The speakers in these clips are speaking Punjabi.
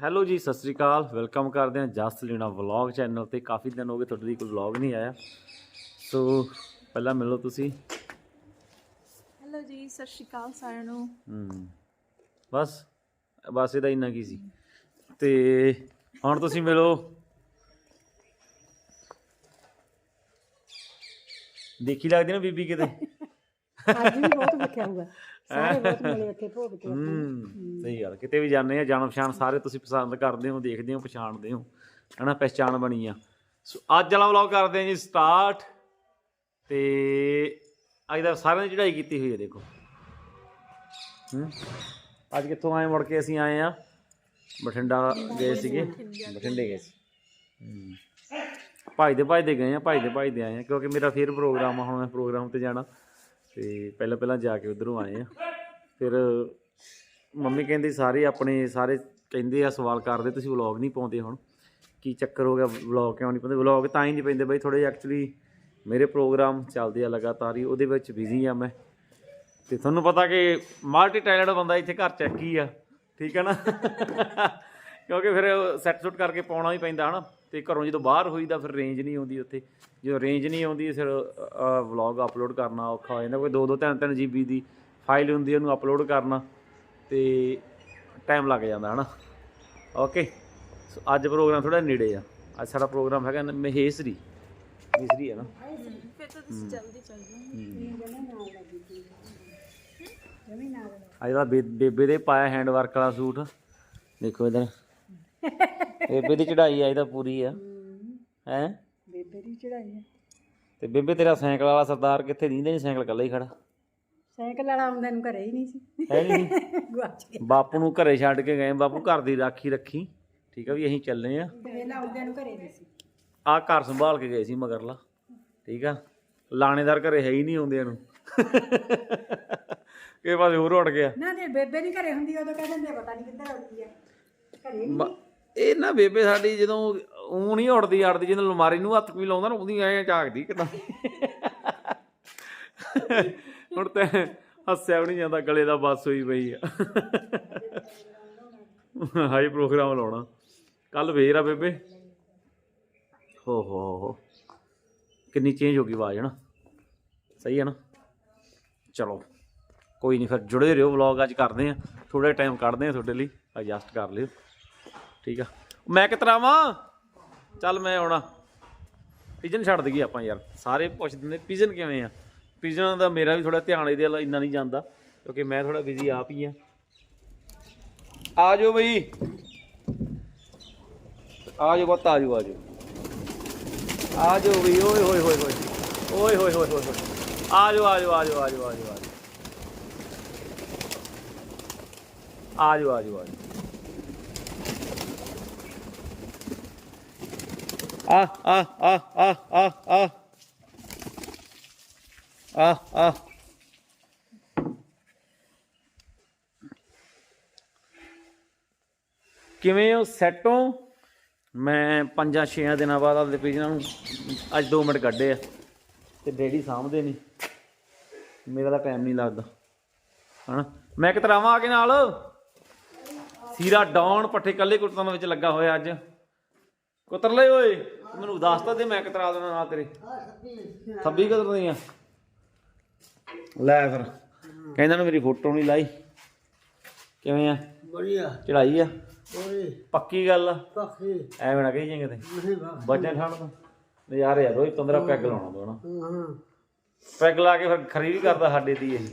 ਹੈਲੋ ਜੀ ਸਤਿ ਸ੍ਰੀ ਅਕਾਲ। ਵੈਲਕਮ ਕਰਦੇ ਹਾਂ ਜਸਟ ਲੀਨਾ ਵਲੌਗ ਚੈਨਲ ਤੇ। ਕਾਫੀ ਦਿਨ ਹੋ ਗਏ ਤੁਹਾਡੇ ਲਈ ਕੋਈ ਵਲੌਗ ਨਹੀਂ ਆਇਆ। ਸੋ ਪਹਿਲਾਂ ਮਿਲੋ ਤੁਸੀਂ। ਹੈਲੋ ਜੀ ਸਤਿ ਸ਼੍ਰੀ ਅਕਾਲ ਸਾਰਿਆਂ ਨੂੰ। ਹਮ, ਬਸ ਬਸ ਇਹਦਾ ਇੰਨਾ ਕੀ ਸੀ। ਤੇ ਹੁਣ ਤੁਸੀਂ ਮਿਲੋ। ਦੇਖੀ ਲੱਗਦੀ ਨਾ ਬੀਬੀ ਕਿਤੇ? ਅੱਜ ਵੀ ਬਹੁਤ ਵੇਖਿਆ ਹੋਊਗਾ। ਸਾਰੇ ਬਹੁਤ ਮਿਲੇ ਇੱਥੇ ਭੋਗ ਤੇ ਹੂੰ ਸਹੀ ਗੱਲ ਕਿਤੇ ਵੀ ਜਾਂਦੇ ਆ ਜਾਣ ਪਛਾਣ ਸਾਰੇ ਤੁਸੀਂ ਪਸੰਦ ਕਰਦੇ ਹੋ ਦੇਖਦੇ ਹੋ ਪਛਾਣਦੇ ਹੋ ਹਨਾ ਪਹਿਚਾਣ ਬਣੀ ਆ। ਸੋ ਅੱਜ ਵਾਲਾ ਵਲੌਗ ਕਰਦੇ ਆ ਜੀ ਸਟਾਰਟ ਤੇ ਅੱਜ ਦਾ ਸਾਰਿਆਂ ਨੇ ਚੜਾਈ ਕੀਤੀ ਹੋਈ ਹੈ ਦੇਖੋ। ਹੂੰ ਅੱਜ ਕਿੱਥੋਂ ਆਏ ਮੁੜ ਕੇ ਅਸੀਂ ਆਏ ਆ ਬਠਿੰਡਾ ਗਏ ਸੀਗੇ ਬਠਿੰਡੇ ਗਏ ਸੀ। ਹੂੰ ਭਜਦੇ ਭਜਦੇ ਗਏ ਆ ਭਜਦੇ ਭਜਦੇ ਆਏ ਆ ਕਿਉਂਕਿ ਮੇਰਾ ਫੇਰ ਪ੍ਰੋਗਰਾਮ ਆ ਹੁਣ ਮੈਂ ਪ੍ਰੋਗਰਾਮ ਤੇ ਜਾਣਾ। ਤੇ ਪਹਿਲਾਂ ਪਹਿਲਾਂ ਜਾ ਕੇ ਉਧਰੋਂ ਆਏ ਆ। ਫਿਰ ਮੰਮੀ ਕਹਿੰਦੀ ਸਾਰੇ ਆਪਣੇ ਸਾਰੇ ਕਹਿੰਦੇ ਆ ਸਵਾਲ ਕਰਦੇ, ਤੁਸੀਂ ਵਲੌਗ ਨਹੀਂ ਪਾਉਂਦੇ ਹੁਣ। ਕੀ ਚੱਕਰ ਹੋ ਗਿਆ ਵਲੌਗ ਕਿਉਂ ਨਹੀਂ ਪਾਉਂਦੇ? ਵਲੌਗ ਤਾਂ ਹੀ ਨਹੀਂ ਪੈਂਦੇ ਬਈ ਥੋੜੇ ਐਕਚੁਅਲੀ ਮੇਰੇ ਪ੍ਰੋਗਰਾਮ ਚੱਲਦੇ ਆ ਲਗਾਤਾਰ ਹੀ, ਉਹਦੇ ਵਿੱਚ ਬਿਜ਼ੀ ਆ ਮੈਂ। ਤੇ ਤੁਹਾਨੂੰ ਪਤਾ ਕਿ ਮਲਟੀ ਟੈਲੈਂਟ ਬੰਦਾ ਇੱਥੇ ਘਰ ਚ ਇੱਕ ਹੀ ਆ? ਠੀਕ ਹੈ ਨਾ? ਕਿਉਂਕਿ ਫਿਰ ਸੈੱਟ ਸੁੱਟ ਕਰਕੇ ਪਾਉਣਾ ਹੀ ਪੈਂਦਾ ਹਨਾ? ਤੇ ਘਰੋਂ ਜਦੋਂ ਬਾਹਰ ਹੋਈਦਾ ਫਿਰ ਰੇਂਜ ਨਹੀਂ ਆਉਂਦੀ ਉੱਥੇ। ਜਦੋਂ ਰੇਂਜ ਨਹੀਂ ਆਉਂਦੀ ਫਿਰ ਵਲੌਗ ਅਪਲੋਡ ਕਰਨਾ ਔਖਾ ਹੋ ਜਾਂਦਾ ਕੋਈ 2 2 3 3 ਜੀਬੀ ਦੀ ਫਾਈਲ ਹੁੰਦੀ ਉਹਨੂੰ ਅਪਲੋਡ ਕਰਨਾ ਤੇ ਟਾਈਮ ਲੱਗ ਜਾਂਦਾ ਹਨਾ? ਓਕੇ ਸੋ ਅੱਜ ਪ੍ਰੋਗਰਾਮ ਥੋੜਾ ਨੇੜੇ ਆ। ਅੱਜ ਸਾਡਾ ਪ੍ਰੋਗਰਾਮ ਹੈਗਾ ਮਹੇਸ਼ਰੀ। ਮਿਸਰੀ ਹੈ ਨਾ? ਫਿਰ ਤਾਂ ਤੁਸੀਂ ਜਲਦੀ ਚੱਲ ਜਾਓ। ਅੱਜ ਦਾ ਬੇਬੇ ਦੇ ਪਾਇਆ ਹੈਂਡ ਵਰਕ ਵਾਲਾ ਸੂਟ। ਦੇਖੋ ਇਧਰ। ਬੇਬੇ ਦੀ ਚੜਾਈ ਆ ਇਹਦਾ ਪੂਰੀ ਆ। ਹੈ। ਬੇਬੇ ਦੀ ਚੜਾਈ ਹੈ ਤੇ ਬੇਬੇ ਤੇਰਾ ਸਾਈਕਲ ਵਾਲਾ ਸਰਦਾਰ ਕਿੱਥੇ ਦੀਂਦੇ ਨਹੀਂ ਸਾਈਕਲ ਇਕੱਲਾ ਹੀ ਖੜਾ। ਸਾਈਕਲ ਵਾਲਾ ਆਉਂਦਾ ਨੂੰ ਘਰੇ ਹੀ ਨਹੀਂ ਸੀ। ਹੈ ਨਹੀਂ। ਗੁਆਚ ਗਿਆ। ਬਾਪੂ ਨੂੰ ਘਰੇ ਛੱਡ ਕੇ ਗਏ ਬਾਪੂ ਘਰ ਦੀ ਰਾਖੀ ਰੱਖੀ। ਠੀਕ ਆ ਵੀ ਅਸੀਂ ਚੱਲੇ ਆ। ਵੇਲਾ ਆਉਂਦੇ ਨੂੰ ਘਰੇ ਨਹੀਂ ਸੀ। ਆ ਘਰ ਸੰਭਾਲ ਕੇ ਗਏ ਸੀ ਮਗਰਲਾ। ਠੀਕ ਆ? ਲਾਣੇਦਾਰ ਘਰੇ ਹੈ ਹੀ ਨਹੀਂ ਆਉਂਦਿਆਂ ਨੂੰ। ਇਹ ਪਾਸੇ ਹੋਰ ਉੱਡ ਗਿਆ। ਨਾ ਜੇ ਬੇਬੇ ਨਹੀਂ ਘਰੇ ਹੁੰਦੀ ਉਦੋਂ ਕਹਿ ਦਿੰਦੇ ਪਤਾ ਨਹੀਂ ਕਿੱਧਰ ਉੱਡੀ ਆ। ਘਰੇ ਨੀ। ਇਹ ਨਾ ਬੇਬੇ ਸਾਡੀ ਜਦੋਂ ਉਹ ਨਹੀਂ ਉੜਦੀ ਅੜਦੀ ਜਦੋਂ ਅਲਮਾਰੀ ਨੂੰ ਹੱਥ ਵੀ ਲਾਉਂਦਾ ਨਾ, ਉਹਦੀ ਐ ਝਾਕਦੀ ਕਿਦਾਂ ਹੁਣ ਤੇ ਹੱਸਿਆ ਵੀ ਨਹੀਂ ਜਾਂਦਾ, ਗਲੇ ਦਾ ਬਸ ਹੋਈ ਪਈ ਆ। ਹਾਈ ਪ੍ਰੋਗਰਾਮ ਲਾਉਣਾ। ਕੱਲ ਫੇਰ ਆ ਬੇਬੇ। ਹੋ ਹੋ ਹੋ। ਕਿੰਨੀ ਚੇਂਜ ਹੋ ਗਈ ਆਵਾਜ਼ ਨਾ ਸਹੀ ਹੈ ਨਾ? ਚਲੋ, ਕੋਈ ਨਹੀਂ, ਫਿਰ ਜੁੜੇ ਰਹੋ ਵਲੌਗ ਅੱਜ ਕਰਦੇ ਆ। ਥੋੜਾ ਟਾਈਮ ਕੱਢਦੇ ਆ ਤੁਹਾਡੇ ਲਈ ਐਡਜਸਟ ਕਰ ਲਿਓ। ਠੀਕ ਆ। ਮੈਂ ਕਿਤਰਾ ਵਾਂ? ਚੱਲ ਮੈਂ ਆਉਣਾ। ਪਿਜਨ ਛੱਡ ਦਈਏ ਆਪਾਂ ਯਾਰ। ਸਾਰੇ ਪੁੱਛਦੇ ਨੇ ਪਿਜਨ ਕਿਵੇਂ ਆ? ਪਿਜਨ ਦਾ ਮੇਰਾ ਵੀ ਥੋੜਾ ਧਿਆਨ ਇਹਦੇ ਵੱਲ ਇੰਨਾ ਨਹੀਂ ਜਾਂਦਾ, ਕਿਉਂਕਿ ਮੈਂ ਥੋੜਾ ਬਿਜ਼ੀ ਆਪ ਹੀ ਆ। ਆ ਜਾਓ ਬਈ। ਆ ਜਾਓ ਬੱਤ ਆ ਜਾਓ ਆ ਜਾਓ ਆ ਜਾਓ ਬਈ, ਓਏ, ਹੋਏ ਹੋਏ ਹੋਏ। ਓਏ, ਹੋਏ ਹੋਏ ਹੋਏ ਹੋਏ। ਆ ਜਾਓ ਆ ਜਾਓ ਆ ਜਾਓ ਆ ਜਾਓ ਆ ਜਾਓ ਆ ਜਾਓ ਆ ਜਾਓ ਆ ਜਾਓ Ah ah ah ah ah ah. Ah ah. ਕਿਵੇਂ ਹੋ? ਸੈਟ ਮੈਂ ਪੰਜਾਂ ਛੇਆਂ ਦਿਨਾਂ ਬਾਅਦ ਆਪਦੇ ਪੇਜਨਾਂ ਨੂੰ ਅੱਜ 2 ਮਿੰਟ ਕੱਢੇ ਆ। ਤੇ ਡੈਡੀ ਸਾਹਮਣੇ ਨਹੀਂ ਮੇਰਾ ਤਾਂ ਟਾਈਮ ਨਹੀਂ ਲੱਗਦਾ। ਹਣਾ ਮੈਂ ਕਿਤਰਾਵਾਂ ਆ ਕੇ ਨਾਲ। ਸੀਰਾ ਡਾਉਨ ਪੱਠੇ ਕੱਲੇ ਕੁੱਟਣ ਵਿੱਚ ਲੱਗਾ ਹੋਇਆ ਅੱਜ। ਕੁਤਰ ਲੈ ਓਏ ਮੈਨੂੰ ਦੱਸ ਤਾਂ ਦੇ ਮੈਂ ਕਤਰਾ ਦੇਣਾ ਨਾਲ ਤੇਰੇ। ਥੱਬੀ ਕਦਰ ਨਹੀਂ ਆ ਲੈ ਫਿਰ ਕਹਿੰਦਾ ਨਾ ਮੇਰੀ ਫੋਟੋ ਨਹੀਂ ਲਾਈ। ਕਿਵੇਂ ਆ? ਬੜੀਆ। ਚੜਾਈ ਆ? ਓਏ ਪੱਕੀ ਗੱਲ ਆ? ਪੱਕੀ। ਐਵੇਂ ਨਾ ਕਹੀ ਜਾਂਗੇ ਤੇ ਬੱਜਾ ਠਾਣ ਤੋਂ। ਨਜ਼ਾਰੇ ਆ ਰੋਈ 15 ਪੈਗ ਲਾਉਣਾ ਦੋ ਨਾ। ਪੈਗ ਲਾ ਕੇ ਫਿਰ ਖਰੀ ਵੀ ਕਰਦਾ ਸਾਡੇ ਦੀ ਇਹ।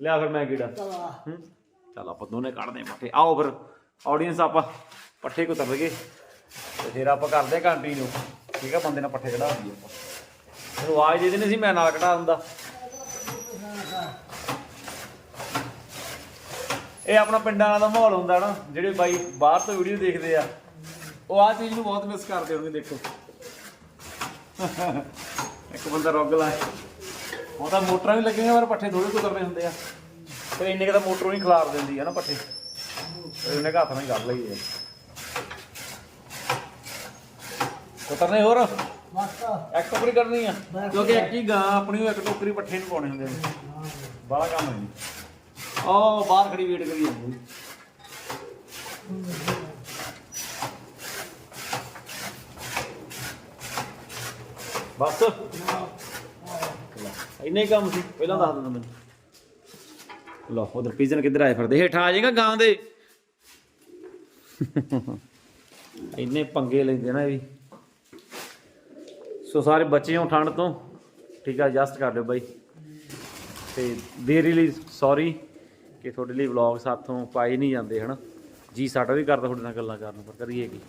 ਲਿਆ ਫਿਰ ਮੈਂ ਕੀੜਾ ਚਲ। ਆਪਾਂ ਦੋਨੇ ਕੱਢਦੇ ਮੱਠੇ ਆਓ ਫਿਰ। ਆਡੀਅנס ਆਪਾਂ ਪੱਠੇ ਕੋ ਤਰ ਤੇ ਫਿਰ ਆਪਾਂ ਕਰਦੇ ਕੰਟੀਨਿਊ ਠੀਕ ਆ, ਬੰਦੇ ਨਾਲ ਪੱਠੇ ਕਢਾ ਦਈਏ ਆਪਾਂ। ਮੈਨੂੰ ਆਵਾਜ਼ ਦੇ ਦੇਣੀ ਸੀ, ਮੈਂ ਨਾਲ ਕਢਾ ਦਿੰਦਾ। ਇਹ ਆਪਣਾ ਪਿੰਡਾਂ ਵਾਲਾ ਦਾ ਮਾਹੌਲ ਹੁੰਦਾ ਨਾ, ਜਿਹੜੇ ਬਾਈ ਬਾਹਰ ਤੋਂ ਵੀਡੀਓ ਦੇਖਦੇ ਆ। ਉਹ ਆਹ ਚੀਜ਼ ਨੂੰ ਬਹੁਤ ਮਿਸ ਕਰਦੇ ਹੋਣਗੇ, ਦੇਖੋ। ਇੱਕ ਬੰਦਾ ਰੁੱਗ ਲਾਏ ਉਹ ਤਾਂ ਮੋਟਰਾਂ ਵੀ ਲੱਗੀਆਂ, ਪਰ ਪੱਠੇ ਥੋੜੇ ਕੁਤਰਨੇ ਹੁੰਦੇ ਆ। ਫਿਰ ਇੰਨੇ ਕੁ ਤਾਂ ਮੋਟਰ ਨਹੀਂ ਖਿਲਾਰ ਦਿੰਦੀ ਆ ਨਾ ਪੱਠੇ। ਇਹਨੇ ਘਾਤ ਨਹੀਂ ਕਰ ਲਈ ਹੈ ਉਤਰਨੇ ਹੋਰ? ਇੱਕ ਟੋਕਰੀ ਕਰਨੀ ਆ। ਕਿਉਂਕਿ ਇੱਕ ਹੀ ਗਾਂ ਆਪਣੀ ਇੱਕ ਟੋਕਰੀ ਪੱਠੇ ਨੂੰ ਪਾਉਣੇ ਹੁੰਦੇ ਨੇ ਬੜਾ ਕੰਮ ਹੈ ਉਹ ਬਾਹਰ ਖੜੀ ਵੇਟ ਕਰੀ ਜਾਂਦੀ। ਬਸ। ਇੰਨੇ ਕੰਮ ਸੀ ਪਹਿਲਾਂ ਦੱਸ ਦਿੰਦਾ ਮੈਨੂੰ। ਲਓ ਉਧਰ ਪੀਜ਼ਨ ਕਿੱਧਰ ਆਏ ਫਿਰਦੇ? ਹੇਠਾਂ ਆ ਜਾਏਗਾ ਗਾਂ ਦੇ। ਇੰਨੇ ਪੰਗੇ ਲੈਂਦੇ ਨਾ ਇਹ ਵੀ। ਸੋ ਸਾਰੇ ਬੱਚੇ ਹੋ ਠੰਡ ਤੋਂ, ਠੀਕ ਆ ਐਡਜਸਟ ਕਰ ਲਿਓ ਬਾਈ। ਤੇ ਦੇਰੀ ਲਈ ਸੌਰੀ ਕਿ ਤੁਹਾਡੇ ਲਈ ਵਲੌਗ ਸਾਥੋਂ ਪਾਏ ਨਹੀਂ ਜਾਂਦੇ, ਹਨਾ? ਜੀ ਸਾਡਾ ਵੀ ਕਰਦਾ ਤੁਹਾਡੇ ਨਾਲ ਗੱਲਾਂ ਕਰਨ, ਪਰ ਕਰੀਏ ਕੀ?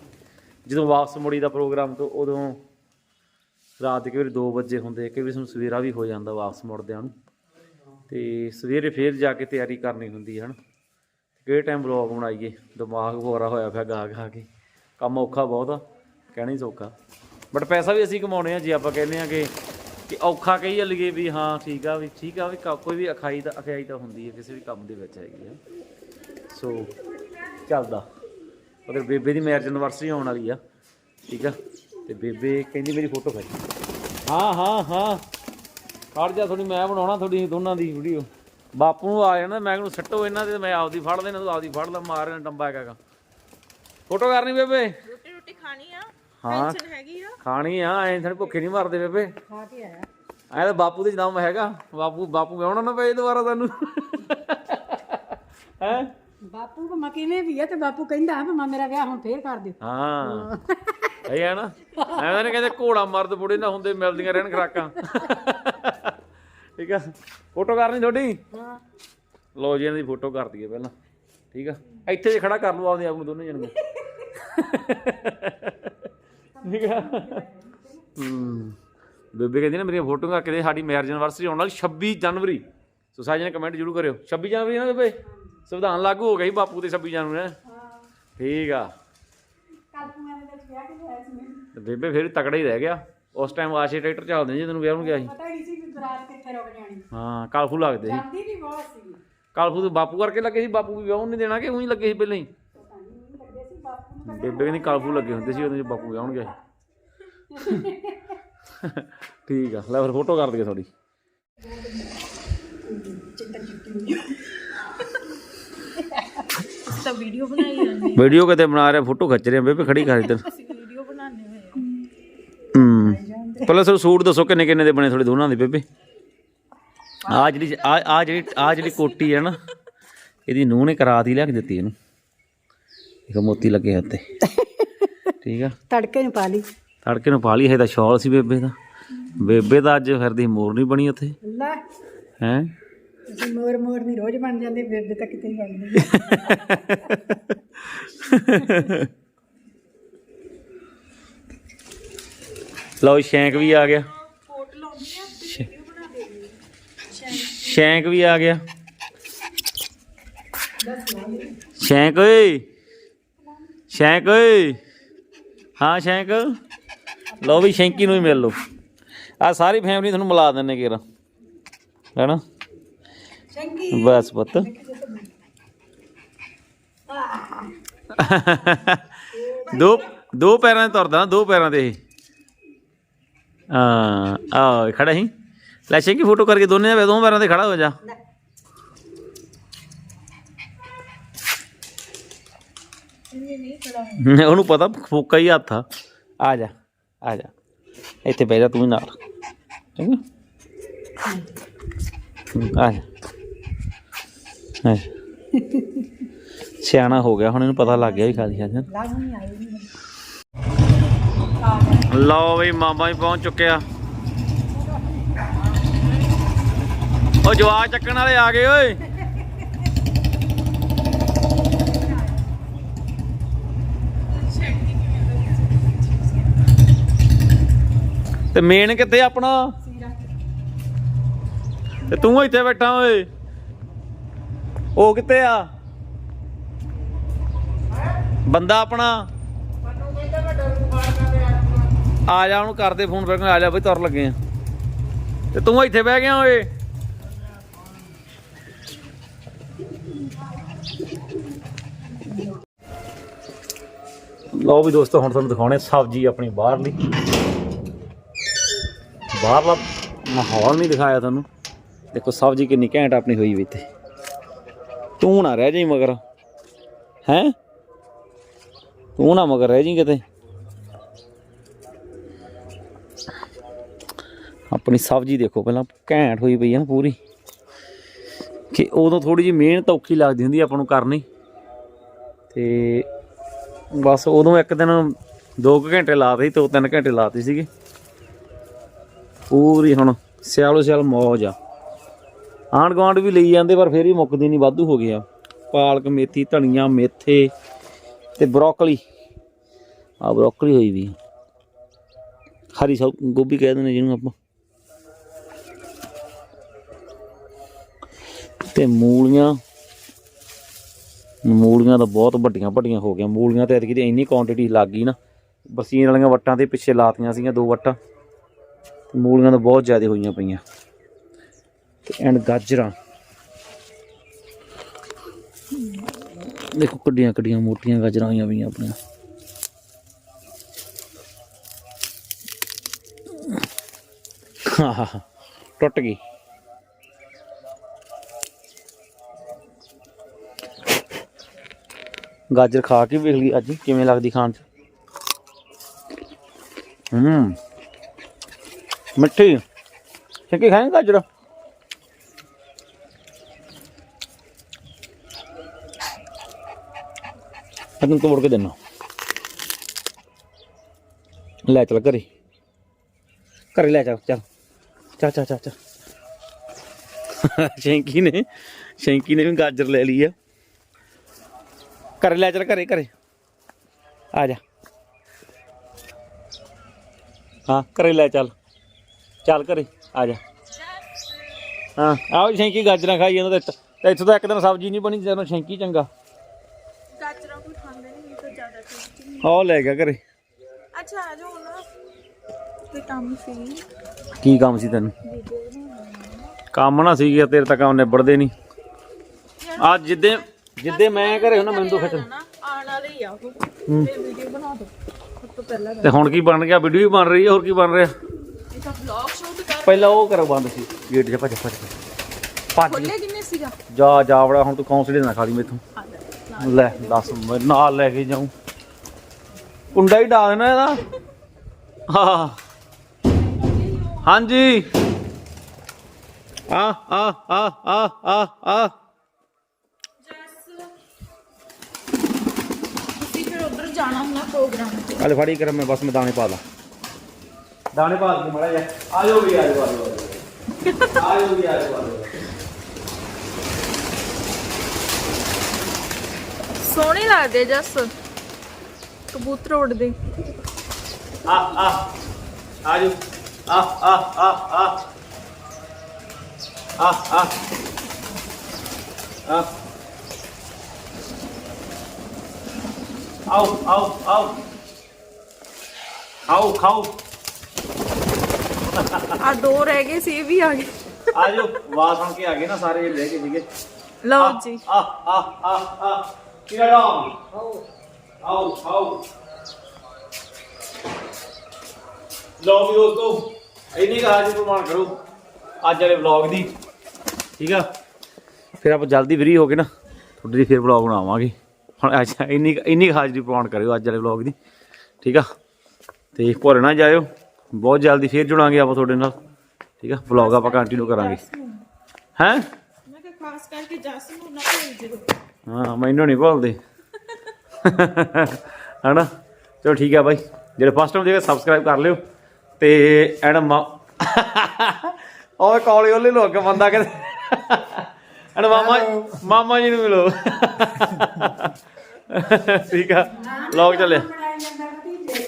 ਜਦੋਂ ਵਾਪਸ ਮੁੜੀ ਦਾ ਪ੍ਰੋਗਰਾਮ ਤੋਂ ਉਦੋਂ ਰਾਤ ਦੇ ਕਈ ਵਾਰੀ 2 ਵਜੇ ਹੁੰਦੇ ਕਈ ਵਾਰੀ ਸਾਨੂੰ ਸਵੇਰਾ ਵੀ ਹੋ ਜਾਂਦਾ ਵਾਪਸ ਮੁੜਦਿਆਂ ਨੂੰ। ਤੇ ਸਵੇਰੇ ਫੇਰ ਜਾ ਕੇ ਤਿਆਰੀ ਕਰਨੀ ਹੁੰਦੀ ਹੈ ਹਨਾ? ਕਿਹੜੇ ਟਾਈਮ ਵਲੌਗ ਬਣਾਈਏ? ਦਿਮਾਗ ਭੋਰਾ ਹੋਇਆ ਪਿਆ ਗਾ ਗਾ ਕੇ। ਕੰਮ ਔਖਾ ਬਹੁਤ ਆ, ਕਹਿਣਾ ਹੀ ਸੌਖਾ। ਬਟ ਪੈਸਾ ਵੀ ਅਸੀਂ ਕਮਾਉਣੇ ਆ, ਜੇ ਆਪਾਂ ਕਹਿੰਦੇ ਆ ਕਿ ਕਿ ਔਖਾ ਕਹੀ ਚੱਲੀਏ ਵੀ ਹਾਂ, ਠੀਕ ਆ ਵੀ, ਠੀਕ ਆ ਵੀ, ਕ- ਕੋਈ ਵੀ ਅਖਾਈ ਤਾਂ ਅਖਾਈ ਤਾਂ ਹੁੰਦੀ ਹੈ ਕਿਸੇ ਵੀ ਕੰਮ ਦੇ ਵਿੱਚ ਹੈਗੀ ਆ। ਸੋ ਚੱਲਦਾ। ਉਹਦੇ ਬੇਬੇ ਦੀ ਮੈਰਿਜ ਐਨਵਰਸਰੀ ਆਉਣ ਵਾਲੀ ਆ, ਠੀਕ ਆ? ਤੇ ਬੇਬੇ ਕਹਿੰਦੀ ਮੇਰੀ ਫੋਟੋ ਖਿੱਚ। ਹਾਂ ਹਾਂ ਹਾਂ। ਖੜ ਜਾ ਥੋੜੀ ਮੈਂ ਬਣਾਉਣਾ ਥੋੜੀ ਦੋਨਾਂ ਦੀ ਵੀਡੀਓ। ਬਾਪੂ ਨੂੰ ਆ ਜਾਣਾ ਮੈਂ ਕਿਹਨੂੰ ਸੱਟੋ ਇਹਨਾਂ ਦੇ ਮੈਂ ਆਪਦੀ ਫੜ ਲੈਣਾ ਤੂੰ ਆਪਦੀ ਫੜ ਲੈ ਮਾਰ ਇਹਨਾਂ ਡੰਬਾ ਹੈਗਾ ਫੋਟੋ ਕਰਨੀ ਬੇਬੇ? ਰੋਟੀ ਰੋਟੀ ਖਾਣੀ ਆ ਹਾਂ। ਟੈਨਸ਼ਨ ਹੈਗੀ ਆ। ਖਾਣੀ ਆ ਐਂ ਥਣ ਭੁੱਖੇ ਨਹੀਂ ਮਰਦੇ ਬੇਬੇ। ਖਾ ਕੇ ਆਇਆ। ਐ ਤਾਂ ਬਾਪੂ ਦੇ ਨਾਮ ਹੈਗਾ ਬਾਪੂ ਬਾਪੂ ਵਿਆਹਣਾ ਨਾ ਪਏ ਦੁਬਾਰਾ ਤੁਹਾਨੂੰ ਹੈ? ਬਾਪੂ ਕੋ ਕਿਵੇਂ ਵੀ ਹੈ ਤੇ ਬਾਪੂ ਕਹਿੰਦਾ ਮੈਂ ਮੇਰਾ ਵਿਆਹ ਹੁਣ ਫੇਰ ਕਰ ਦਿਓ। ਹਾਂ। ਇਹ ਹੈ ਨਾ। ਐਵੇਂ ਨੇ ਕਹਿੰਦੇ ਘੋੜਾ ਮਰਦ ਬੁੜੇ ਨਾ ਹੁੰਦੇ ਮਿਲਦੀਆਂ ਰਹਿਣ ਖਰਾਕਾਂ। ਠੀਕ ਆ? ਫੋਟੋ ਕਰਨੀ ਤੁਹਾਡੀ? ਹਾਂ। ਲੋ ਜੀ ਇਹਨਾਂ ਦੀ ਫੋਟੋ ਕਰ ਦਈਏ ਪਹਿਲਾਂ। ਠੀਕ ਆ? ਇੱਥੇ ਜੇ ਖੜਾ ਕਰ ਲਓ ਆਪਦੇ ਆਪ ਨੂੰ ਦੋਨੇ ਜਣਗੇ ਠੀਕ ਆ? ਹੂੰ। ਬੇਬੇ ਕਹਿੰਦੀ ਨਾ ਮੇਰੀਆਂ ਫੋਟੋਆਂ ਕਿਤੇ ਸਾਡੀ ਮੈਰਿਜ ਐਨਵਰਸਰੀ ਆਉਣ ਵਾਲੀ 26 ਜਨਵਰੀ। ਸੋ ਸਾਰੇ ਜਣੇ ਕਮੈਂਟ ਜ਼ਰੂਰ ਕਰਿਓ। 26 ਜਨਵਰੀ ਨਾ ਬੇਬੇ? ਸੰਵਿਧਾਨ ਲਾਗੂ ਹੋ ਗਿਆ ਸੀ ਬਾਪੂ ਦੇ 26 ਜਨਵਰੀ ਨੂੰ ਠੀਕ ਆ। ਤੂੰ ਤੇ ਬੇਬੇ ਫਿਰ ਤਕੜਾ ਹੀ ਰਹਿ ਗਿਆ। ਉਸ ਟਾਈਮ ਆਸ਼ੇ ਟਰੈਕਟਰ ਚੱਲਦੇ ਸੀ ਜਦੋਂ ਵਿਆਹ ਨੂੰ ਗਿਆ ਸੀ। ਪਤਾ ਹੀ ਨਹੀਂ ਸੀ ਕਿ ਬਰਾਤ ਕਿੱਥੇ ਰੁਕ ਜਾਣੀ। ਹਾਂ ਕਾਲਫੂ ਲੱਗਦੇ ਸੀ। ਜਾਂਦੀ ਵੀ ਬਹੁਤ ਸੀ। ਕਾਲਫੂ ਤੇ ਬਾਪੂ ਕਰਕੇ ਲੱਗੇ ਸੀ ਬਾਪੂ ਵੀ ਵਿਆਹ ਨਹੀਂ ਦੇਣਾ ਕਿ ਉਹੀ ਲੱਗੇ ਸੀ ਪਹਿਲਾਂ ਹੀ। ਪਤਾ ਨਹੀਂ ਲੱਗੇ ਸੀ ਬਾਪੂ ਨੂੰ ਬੇਬੇ ਕਹਿੰਦੀ ਕਾਲਫੂ ਲੱਗੇ ਹੁੰਦੇ ਸੀ ਉਦੋਂ ਜੇ ਬਾਪੂ ਵਿਆਹਣ ਗਿਆ ਠੀਕ ਆ ਲੈ ਫਿਰ ਫੋਟੋ ਕਰ ਦਈਏ ਤੁਹਾਡੀ। ਤਾਂ ਵੀਡੀਓ ਬਣਾਈ ਜਾਂਦੇ। ਵੀਡੀਓ ਕਿਤੇ ਬਣਾ ਰਿਹਾ ਫੋਟੋ ਖਿੱਚ ਰਿਹਾ ਬੇਬੇ ਖੜੀ ਕਰ ਇੱਧਰ। ਪਹਿਲਾਂ ਸਰ ਸੂਟ ਦੱਸੋ ਕਿੰਨੇ ਕਿੰਨੇ ਦੇ ਬਣੇ ਤੁਹਾਡੇ ਦੋਨਾਂ ਦੇ ਬੇਬੇ? ਆ ਜਿਹੜੀ ਆ ਜਿਹੜੀ ਆ ਜਿਹੜੀ ਕੋਟੀ ਹੈ ਨਾ ਇਹਦੀ ਨੂੰਹ ਨੇ ਕਰਾਤ ਹੀ ਲਿਆ ਕੇ ਦਿੱਤੀ ਇਹਨੂੰ। ਇੱਕ ਮੋਤੀ ਲੱਗੇ ਉੱਤੇ ਠੀਕ ਆ? ਤੜਕੇ ਨੂੰ ਪਾ ਲਈ। ਤੜਕੇ ਨੂੰ ਪਾ ਲਈ ਹੈ ਤਾਂ ਸ਼ਾਲ ਸੀ ਬੇਬੇ ਦਾ। ਬੇਬੇ ਦਾ ਅੱਜ ਫਿਰਦੀ ਮੋਰ ਨਹੀਂ ਬਣੀ ਉੱਥੇ। ਲੈ। ਹੈ? ਮੋਰ ਮੋਰ ਨਹੀਂ ਰੋਜ਼ ਬਣ ਜਾਂਦੇ ਬੇਬੇ ਤਾਂ ਕਿਤੇ ਨਹੀਂ ਬਣਦੀ ਲਓ ਸ਼ੈਂਕ ਵੀ ਆ ਗਿਆ। ਸ਼ੈਂਕ ਵੀ ਆ ਗਿਆ। ਸ਼ੈਂਕ ਓਏ। ਸ਼ੈਂਕ ਓਏ। ਹਾਂ, ਸ਼ੈਂਕ। ਲਓ ਵੀ, ਸ਼ੈਂਕੀ ਨੂੰ ਹੀ ਮਿਲ ਲਓ। ਆ ਸਾਰੀ ਫੈਮਿਲੀ ਤੁਹਾਨੂੰ ਮਿਲਾ ਦਿੰਨੇ ਕਿਰਾ ਹੈਨਾ? ਚੰਗੀ ਬਸ ਪੁੱਤ। ਦੋ ਦੋ ਪੈਰਾਂ ਤੇ ਤੁਰਦਾ ਨਾ ਦੋ ਪੈਰਾਂ ਤੇ ਇਹ। ਹਾਂ ਆ ਖੜਾ ਹੀ। ਲੈ ਸ਼ੈਂਕੀ ਫੋਟੋ ਕਰਕੇ ਦੋਨੇ ਜਾਵੇ ਦੋ ਪੈਰਾਂ ਤੇ ਖੜਾ ਹੋ ਜਾ। ਉਹਨੂੰ ਪਤਾ, ਫੋਕਾ ਹੀ ਹੱਥ ਆ। ਆ ਜਾ ਆ ਜਾ। ਇੱਥੇ ਬਹਿ ਜਾ ਤੂੰ ਵੀ ਨਾਲ। ਠੀਕ ਆ? ਜਾ। ਆ ਜਾ। ਸਿਆਣਾ ਹੋ ਗਿਆ, ਹੁਣ ਇਹਨੂੰ ਪਤਾ ਲੱਗ ਗਿਆ ਵੀ ਖਾਲੀ ਖਾਲੀ ਲਾਗ ਨਹੀਂ ਆਈ ਲਓ ਵੀ ਮਾਮਾ ਵੀ ਪਹੁੰਚ ਚੁੱਕਿਆ। ਉਹ ਜਵਾਬ ਚੱਕਣ ਵਾਲੇ ਆ ਗਏ, ਓਏ। ਤੇ ਮੇਨ ਕਿੱਥੇ ਆਪਣਾ? ਤੇ ਤੂੰ ਇੱਥੇ ਬੈਠਾ, ਓਏ। ਉਹ ਕਿੱਥੇ ਆ? ਬੰਦਾ ਆਪਣਾ। ਆ ਜਾ, ਉਹਨੂੰ ਕਰਦੇ ਫੋਨ, ਫਿਰ ਆ ਜਾ ਬਈ, ਤੁਰ ਲੱਗੇ ਆ। ਤੇ ਤੂੰ ਇੱਥੇ ਬਹਿ ਗਿਆ ਓਏ। ਲਓ ਵੀ ਦੋਸਤੋ, ਹੁਣ ਤੁਹਾਨੂੰ ਦਿਖਾਉਣੇ ਸਬਜ਼ੀ ਆਪਣੀ ਬਾਹਰਲੀ। ਬਾਹਰਲਾ ਮਾਹੌਲ ਨਹੀਂ ਦਿਖਾਇਆ ਤੁਹਾਨੂੰ। ਦੇਖੋ, ਸਬਜ਼ੀ ਕਿੰਨੀ ਘੈਂਟ ਆਪਣੀ ਹੋਈ ਵੀ ਇੱਥੇ। ਤੂੰ ਨਾ ਰਹਿ ਜਾਈ ਮਗਰ। ਹੈ? ਤੂੰ ਨਾ ਮਗਰ ਰਹਿ ਜਾਈ ਕਿਤੇ। ਆਪਣੀ ਸਬਜ਼ੀ ਦੇਖੋ, ਪਹਿਲਾਂ ਘੈਂਟ ਹੋਈ ਪਈ ਆ ਨਾ ਪੂਰੀ। ਕਿ ਉਦੋਂ ਥੋੜੀ ਜਿਹੀ ਮਿਹਨਤ ਔਖੀ ਲੱਗਦੀ ਹੁੰਦੀ ਆਪਾਂ ਨੂੰ ਕਰਨੀ। ਤੇ ਬਸ ਉਦੋਂ ਇੱਕ ਦਿਨ 2 ਘੰਟੇ ਲਾਤੇ ਸੀ ਤੇ 3 ਘੰਟੇ ਲਾਤੇ ਸੀਗੇ। ਪੂਰੀ ਹੁਣ ਸਿਆਲੋ ਸਿਆਲ ਮੌਜ ਆ। ਆਂਢ ਗੁਆਂਢ ਵੀ ਲਈ ਜਾਂਦੇ, ਪਰ ਫੇਰ ਵੀ ਮੁੱਕਦੀ ਨਹੀਂ ਵਾਧੂ ਹੋ ਗਿਆ ਪਾਲਕ, ਮੇਥੀ, ਧਨੀਆ, ਮੇਥੇ ਤੇ ਬਰੋਕਲੀ। ਆ ਬਰੋਕਲੀ ਹੋਈ ਵੀ ਹਰੀ ਸਬ ਗੋਭੀ ਕਹਿ ਦਿੰਦੇ ਜਿਹਨੂੰ ਆਪਾਂ। ਤੇ ਮੂਲੀਆਂ। ਮੂਲੀਆਂ ਤਾਂ ਬਹੁਤ ਵੱਡੀਆਂ ਵੱਡੀਆਂ ਹੋ ਗਈਆਂ। ਮੂਲੀਆਂ ਤੇ ਐਤਕੀ ਦੀ ਇੰਨੀ ਕੁਆਂਟੀਟੀ ਲੱਗ ਗਈ ਨਾ। ਬਸੀਨ ਵਾਲੀਆਂ ਵੱਟਾਂ ਤੇ ਪਿੱਛੇ ਲਾਤੀਆਂ ਸੀਗੀਆਂ ਦੋ ਵੱਟਾਂ। ਮੂਲੀਆਂ ਤਾਂ ਬਹੁਤ ਜ਼ਿਆਦਾ ਹੋਈਆਂ ਪਈਆਂ। ਤੇ ਐਂਡ ਗਾਜਰਾਂ। ਦੇਖੋ ਕੱਡੀਆਂ ਕੱਡੀਆਂ ਮੋਟੀਆਂ ਗਾਜਰਾਂ ਹੋਈਆਂ ਪਈਆਂ ਆਪਣੀਆਂ। ਆਹਾ, ਟੁੱਟ ਗਈ। ਗਾਜਰ ਖਾ ਕੇ ਵੇਖ ਲਈ ਅੱਜ ਕਿਵੇਂ ਲੱਗਦੀ ਖਾਣ ਚ ਹੂੰ ਮਿੱਠੀ ਛੱਕੇ ਖਾਏਂ ਗਾਜਰ ਤੈਨੂੰ ਤੋੜ ਕੇ ਦੇਣਾ ਲੈ ਚੱਲ ਘਰੇ ਘਰੇ ਲੈ ਚੱਲ ਚੱਲ ਚੱਲ ਚੱਲ ਚੱਲ ਚੱਲ ਸ਼ੈਂਕੀ ਨੇ ਸ਼ੈਂਕੀ ਨੇ ਵੀ ਗਾਜਰ ਲੈ ਲਈ ਆ ਘਰੇ ਲੈ ਚੱਲ ਘਰੇ ਘਰੇ। ਆ ਜਾ। ਹਾਂ ਘਰੇ ਲੈ ਚੱਲ। ਚੱਲ ਘਰੇ ਆ ਜਾ। ਹਾਂ ਆਓ ਸ਼ੈਂਕੀ ਗਾਜਰਾਂ ਖਾਈ ਜਾਂਦਾ ਤੇ ਤੇ ਇੱਥੋਂ ਤਾਂ ਇੱਕ ਦਿਨ ਸਬਜ਼ੀ ਨਹੀਂ ਬਣੀ ਜਦੋਂ ਸ਼ੈਂਕੀ ਚੰਗਾ। ਗਾਜਰਾਂ ਕੋਈ ਖਾਂਦੇ ਨਹੀਂ ਇਹ ਤਾਂ ਜ਼ਿਆਦਾ ਟੇਸਟੀ ਲੈ ਗਿਆ ਘਰੇ। ਅੱਛਾ ਆ ਜਾਓ ਨਾ ਤੇ ਕੰਮ ਸੀ। ਕੀ ਕੰਮ ਸੀ ਤੈਨੂੰ? ਕੰਮ ਨਾ ਸੀ ਤੇਰੇ ਤਾਂ ਕੰਮ ਨਿਬੜਦੇ ਨਹੀਂ। ਅੱਜ ਜਿੱਦੇ ਜਿੱਦੇ ਮੈਂ ਘਰੇ ਹੁਣਾ ਮੈਨੂੰ ਖਿੱਚ ਨਾ ਆਉਣ ਵਾਲੇ ਹੀ ਆ ਉਹ। ਤੇ ਵੀਡੀਓ ਬਣਾ ਦੋ ਸਭ ਤੋਂ ਪਹਿਲਾਂ ਤੇ ਹੁਣ ਕੀ ਬਣ ਗਿਆ? ਵੀਡੀਓ ਵੀ ਬਣ ਰਹੀ ਹੈ ਹੋਰ ਕੀ ਬਣ ਰਿਹਾ? ਇਹ ਤਾਂ ਵਲੌਗ ਸ਼ੂਟ ਕਰ ਪਹਿਲਾਂ ਉਹ ਕਰੋ ਬੰਦ ਸੀ। ਗੇਟ 'ਚ ਭੱਜ ਭੱਜ ਭੱਜ। ਖੋਲੇ ਕਿੰਨੇ ਸੀਗਾ? ਜਾ ਜਾ ਵੜਾ ਹੁਣ ਤੂੰ ਕੌਂਸਲੇ ਨਾ ਖਾ ਲਈ ਮੈਥੋਂ। ਆ ਲੈ ਲੈ ਦੱਸ ਮੈਂ ਨਾਲ ਲੈ ਕੇ ਜਾਉਂ ਕੁੰਡਾ ਹੀ ਡਾ ਦੇਣਾ ਇਹਦਾ। ਹਾਂ ਹਾਂਜੀ। ਆ ਆ ਆ ਆ ਆ ਆ जाना है ना प्रोग्राम पे अल फड़ी कर मैं बस में दाने पा दा दाने पा दे माड़ा जा आ जाओ भी आ जाओ आ जाओ आ जाओ भी आ जाओ ਸੋਹਣੇ ਲੱਗਦੇ ਜਸ ਕਬੂਤਰ ਉੱਡਦੇ ਆ ਆ ਆ ਜੂ ਆ ਆ ਆ ਆ ਆ ਆ ਆ ਆਓ ਆਓ ਆਓ ਖਾਓ ਖਾਓ ਆ ਦੋ ਰਹਿ ਗਏ ਸੀ ਇਹ ਵੀ ਆ ਗਏ। ਆਜੋ ਆਵਾਜ਼ ਸੁਣ ਕੇ ਆ ਗਏ ਨਾ ਸਾਰੇ ਲੈ ਕੇ ਸੀਗੇ। ਲਓ ਜੀ। ਆ ਆ ਆ ਆ। ਕਿਹੜਾ ਨਾਮ ਆਓ। ਆਓ ਲੋ ਵੀ ਦੋਸਤੋ ਇੰਨੀ ਕਾ ਹਾਜ਼ਰ ਪ੍ਰਮਾਣ ਕਰੋ ਅੱਜ ਵਾਲੇ ਵਲੌਗ ਦੀ। ਠੀਕ ਆ? ਫਿਰ ਆਪਾਂ ਜਲਦੀ ਫ੍ਰੀ ਹੋ ਕੇ ਨਾ ਤੁਹਾਡੇ ਲਈ ਫਿਰ ਵਲੌਗ ਬਣਾਵਾਂਗੇ। ਹੁਣ ਅੱਜ ਇੰਨੀ ਕੁ- ਇੰਨੀ ਕੁ ਹਾਜ਼ਰੀ ਪ੍ਰਮਾਣ ਕਰਿਓ ਅੱਜ ਵਾਲੇ ਵਲੌਗ ਦੀ ਠੀਕ ਆ? ਤੇ ਭੁੱਲ ਨਾ ਜਾਇਓ ਬਹੁਤ ਜਲਦੀ ਫੇਰ ਜੁੜਾਂਗੇ ਆਪਾਂ ਤੁਹਾਡੇ ਨਾਲ ਠੀਕ ਆ? ਵਲੌਗ ਆਪਾਂ ਕੰਟੀਨਿਊ ਕਰਾਂਗੇ। ਹੈਂ? ਮੈਂ ਕਿਹਾ ਖਾਸ ਕਰਕੇ ਜਸ ਨੂੰ ਨਾ ਭੇਜ ਦਿਓ ਹਾਂ ਮੈਨੂੰ ਨਹੀਂ ਭੁੱਲਦੇ। ਹਨਾ? ਚਲੋ ਠੀਕ ਆ ਬਾਈ। ਜਿਹੜੇ ਫਸਟ ਟਾਈਮ ਦੇਖੇ ਸਬਸਕ੍ਰਾਈਬ ਕਰ ਲਿਓ। ਤੇ ਐਡ ਓਏ ਕਾਲੇ ਉਹਲੇ ਲੋਕ ਬੰਦਾ ਕਹਿੰਦੇ ਐਡ ਮਾਮਾ ਮਾਮਾ ਜੀ ਨੂੰ ਮਿਲੋ ਠੀਕ ਆ ਲੋਕ ਚੱਲੇ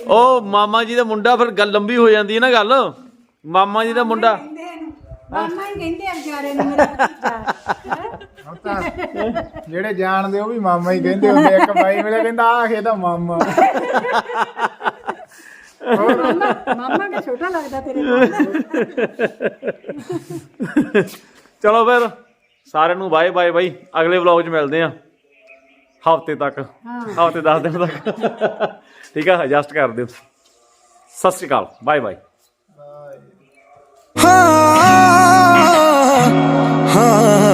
ਉਹ ਮਾਮਾ ਜੀ ਦਾ ਮੁੰਡਾ ਫਿਰ ਗੱਲ ਲੰਬੀ ਹੋ ਜਾਂਦੀ ਹੈ ਨਾ ਗੱਲ ਮਾਮਾ ਜੀ ਦਾ ਮੁੰਡਾ ਮਾਮਾ ਹੀ ਕਹਿੰਦੇ ਆ ਵਿਚਾਰੇ ਨੂੰ ਮੇਰਾ ਭਤੀਜਾ ਜਿਹੜੇ ਜਾਣਦੇ ਉਹ ਵੀ ਮਾਮਾ ਹੀ ਕਹਿੰਦੇ ਹੁੰਦੇ ਆ। ਇੱਕ ਬਾਈ ਮਿਲਿਆ ਕਹਿੰਦਾ ਆਹ ਇਹਦਾ ਮਾਮਾ ਮਾਮਾ ਮਾਮਾ ਕਿ ਛੋਟਾ ਲੱਗਦਾ ਤੇਰੇ ਚਲੋ ਫਿਰ ਸਾਰਿਆਂ ਨੂੰ ਬਾਏ ਬਾਏ ਬਾਈ। ਅਗਲੇ ਵਲੌਗ 'ਚ ਮਿਲਦੇ ਆ ਹਫ਼ਤੇ ਤੱਕ। ਹਫ਼ਤੇ 10 ਦਿਨ ਤੱਕ। ਠੀਕ ਆ ਐਡਜਸਟ ਕਰ ਦਿਓ। ਸਤਿ ਸ਼੍ਰੀ ਅਕਾਲ। Bye bye. ਹਾਂ ਹਾਂ।